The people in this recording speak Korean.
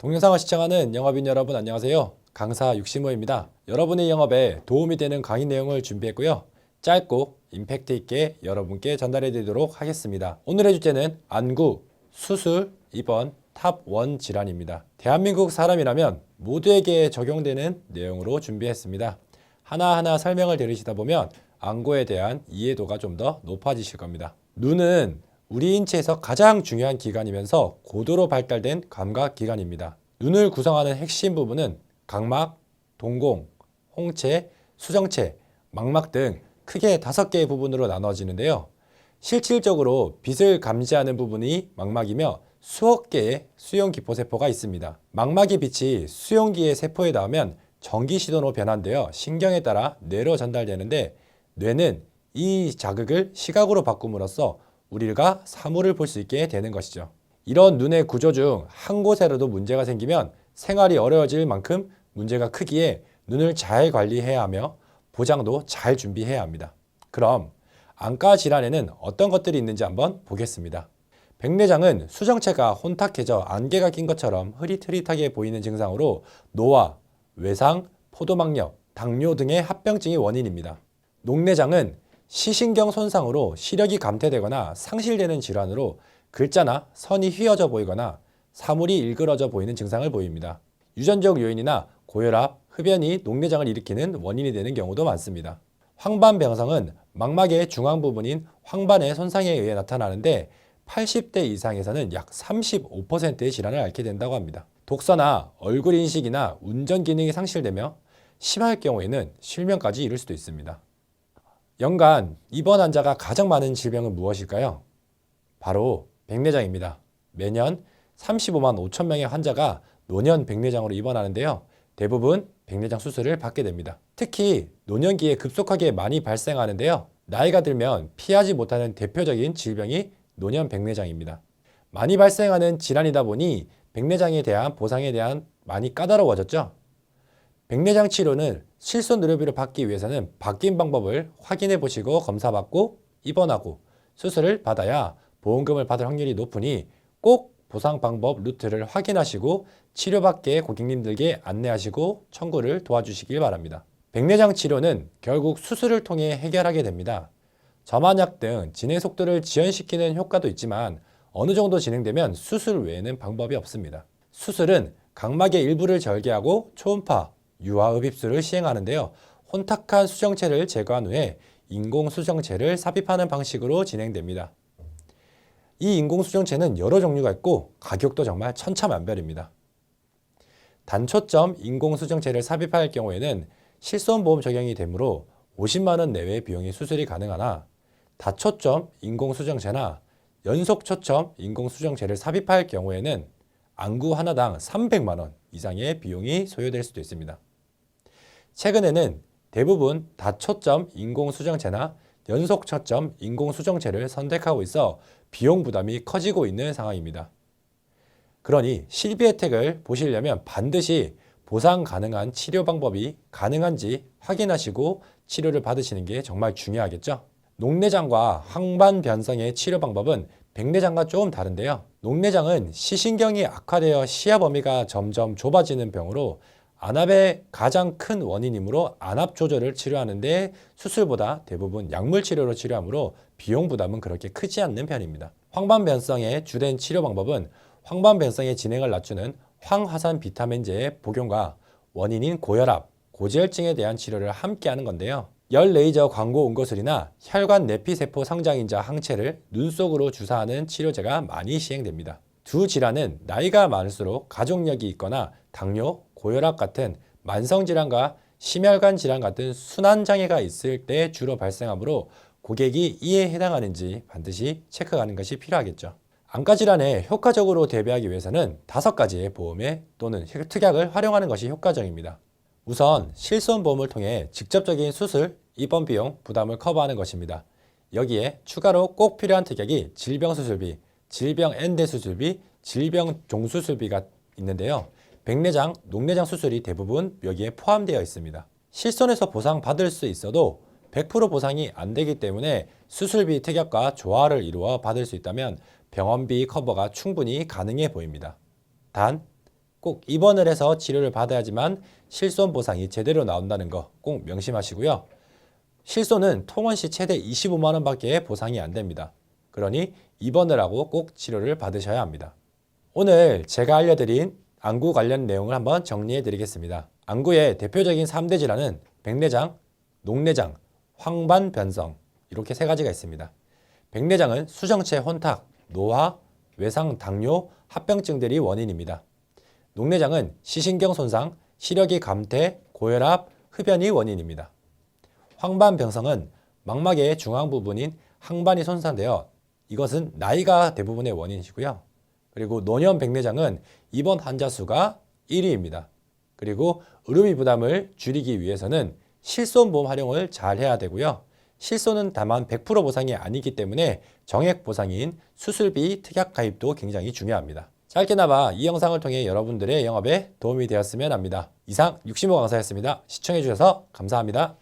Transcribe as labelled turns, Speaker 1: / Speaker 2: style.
Speaker 1: 동영상을 시청하는 영업인 여러분 안녕하세요. 강사 육시모입니다. 여러분의 영업에 도움이 되는 강의 내용을 준비했고요. 짧고 임팩트 있게 여러분께 전달해 드리도록 하겠습니다. 오늘의 주제는 안구, 수술, 입원, 탑1 질환입니다. 대한민국 사람이라면 모두에게 적용되는 내용으로 준비했습니다. 하나하나 설명을 들으시다 보면 안구에 대한 이해도가 좀 더 높아지실 겁니다. 눈은 우리 인체에서 가장 중요한 기관이면서 고도로 발달된 감각 기관입니다. 눈을 구성하는 핵심 부분은 각막, 동공, 홍채, 수정체, 망막 등 크게 다섯 개의 부분으로 나눠지는데요. 실질적으로 빛을 감지하는 부분이 망막이며 수억 개의 수용 기포 세포가 있습니다. 망막의 빛이 수용기의 세포에 닿으면 전기 신호로 변환되어 신경에 따라 뇌로 전달되는데 뇌는 이 자극을 시각으로 바꿈으로써 우리가 사물을 볼 수 있게 되는 것이죠. 이런 눈의 구조 중 한 곳에라도 문제가 생기면 생활이 어려워질 만큼 문제가 크기에 눈을 잘 관리해야 하며 보장도 잘 준비해야 합니다. 그럼 안과 질환에는 어떤 것들이 있는지 한번 보겠습니다. 백내장은 수정체가 혼탁해져 안개가 낀 것처럼 흐릿흐릿하게 보이는 증상으로 노화, 외상, 포도막력, 당뇨 등의 합병증이 원인입니다. 녹내장은 시신경 손상으로 시력이 감퇴되거나 상실되는 질환으로 글자나 선이 휘어져 보이거나 사물이 일그러져 보이는 증상을 보입니다. 유전적 요인이나 고혈압, 흡연이 녹내장을 일으키는 원인이 되는 경우도 많습니다. 황반병성은 망막의 중앙 부분인 황반의 손상에 의해 나타나는데 80대 이상에서는 약 35%의 질환을 앓게 된다고 합니다. 독서나 얼굴 인식이나 운전 기능이 상실되며 심할 경우에는 실명까지 이를 수도 있습니다. 연간 입원 환자가 가장 많은 질병은 무엇일까요? 바로 백내장입니다. 매년 35만 5천 명의 환자가 노년 백내장으로 입원하는데요. 대부분 백내장 수술을 받게 됩니다. 특히 노년기에 급속하게 많이 발생하는데요. 나이가 들면 피하지 못하는 대표적인 질병이 노년 백내장입니다. 많이 발생하는 질환이다 보니 백내장에 대한 보상에 대한 많이 까다로워졌죠. 백내장 치료는 실손 의료비를 받기 위해서는 바뀐 방법을 확인해 보시고 검사받고 입원하고 수술을 받아야 보험금을 받을 확률이 높으니 꼭 보상 방법 루트를 확인하시고 치료받게 고객님들께 안내하시고 청구를 도와주시길 바랍니다. 백내장 치료는 결국 수술을 통해 해결하게 됩니다. 점안약 등 진행 속도를 지연시키는 효과도 있지만 어느 정도 진행되면 수술 외에는 방법이 없습니다. 수술은 각막의 일부를 절개하고 초음파, 유화흡입술을 시행하는데요. 혼탁한 수정체를 제거한 후에 인공 수정체를 삽입하는 방식으로 진행됩니다. 이 인공 수정체는 여러 종류가 있고 가격도 정말 천차만별입니다. 단초점 인공 수정체를 삽입할 경우에는 실손보험 적용이 되므로 50만 원 내외의 비용이 수술이 가능하나 다초점 인공 수정체나 연속 초점 인공 수정체를 삽입할 경우에는 안구 하나당 300만 원 이상의 비용이 소요될 수도 있습니다. 최근에는 대부분 다초점 인공 수정체나 연속 초점 인공 수정체를 선택하고 있어 비용 부담이 커지고 있는 상황입니다. 그러니 실비 혜택을 보시려면 반드시 보상 가능한 치료 방법이 가능한지 확인하시고 치료를 받으시는 게 정말 중요하겠죠. 녹내장과 항반 변성의 치료 방법은 백내장과 조금 다른데요. 녹내장은 시신경이 악화되어 시야 범위가 점점 좁아지는 병으로 안압의 가장 큰 원인이므로 안압 조절을 치료하는데 수술보다 대부분 약물 치료로 치료하므로 비용 부담은 그렇게 크지 않는 편입니다. 황반변성의 주된 치료 방법은 황반변성의 진행을 낮추는 황화산 비타민제의 복용과 원인인 고혈압, 고지혈증에 대한 치료를 함께 하는 건데요. 열 레이저 광고 온거술이나 혈관 내피세포 성장인자 항체를 눈 속으로 주사하는 치료제가 많이 시행됩니다. 두 질환은 나이가 많을수록 가족력이 있거나 당뇨, 고혈압 같은 만성 질환과 심혈관 질환 같은 순환 장애가 있을 때 주로 발생하므로 고객이 이에 해당하는지 반드시 체크하는 것이 필요하겠죠. 안과 질환에 효과적으로 대비하기 위해서는 다섯 가지의 보험에 또는 특약을 활용하는 것이 효과적입니다. 우선 실손 보험을 통해 직접적인 수술, 입원 비용, 부담을 커버하는 것입니다. 여기에 추가로 꼭 필요한 특약이 질병 수술비, 질병 엔대 수술비, 질병 종수술비가 있는데요. 백내장, 녹내장 수술이 대부분 여기에 포함되어 있습니다. 실손에서 보상 받을 수 있어도 100% 보상이 안 되기 때문에 수술비 특약과 조화를 이루어 받을 수 있다면 병원비 커버가 충분히 가능해 보입니다. 단, 꼭 입원을 해서 치료를 받아야지만 실손 보상이 제대로 나온다는 거 꼭 명심하시고요. 실손은 통원 시 최대 25만 원밖에 보상이 안 됩니다. 그러니 입원을 하고 꼭 치료를 받으셔야 합니다. 오늘 제가 알려드린 안구 관련 내용을 한번 정리해 드리겠습니다. 안구의 대표적인 3대 질환은 백내장, 녹내장, 황반변성 이렇게 세 가지가 있습니다. 백내장은 수정체 혼탁, 노화, 외상 당뇨, 합병증들이 원인입니다. 녹내장은 시신경 손상, 시력이 감퇴, 고혈압, 흡연이 원인입니다. 황반병성은 망막의 중앙 부분인 항반이 손상되어 이것은 나이가 대부분의 원인이고요. 그리고 노년 백내장은 입원 환자 수가 1위입니다. 그리고 의료비 부담을 줄이기 위해서는 실손보험 활용을 잘 해야 되고요. 실손은 다만 100% 보상이 아니기 때문에 정액 보상인 수술비 특약 가입도 굉장히 중요합니다. 짧게나마 이 영상을 통해 여러분들의 영업에 도움이 되었으면 합니다. 이상 65 강사였습니다. 시청해주셔서 감사합니다.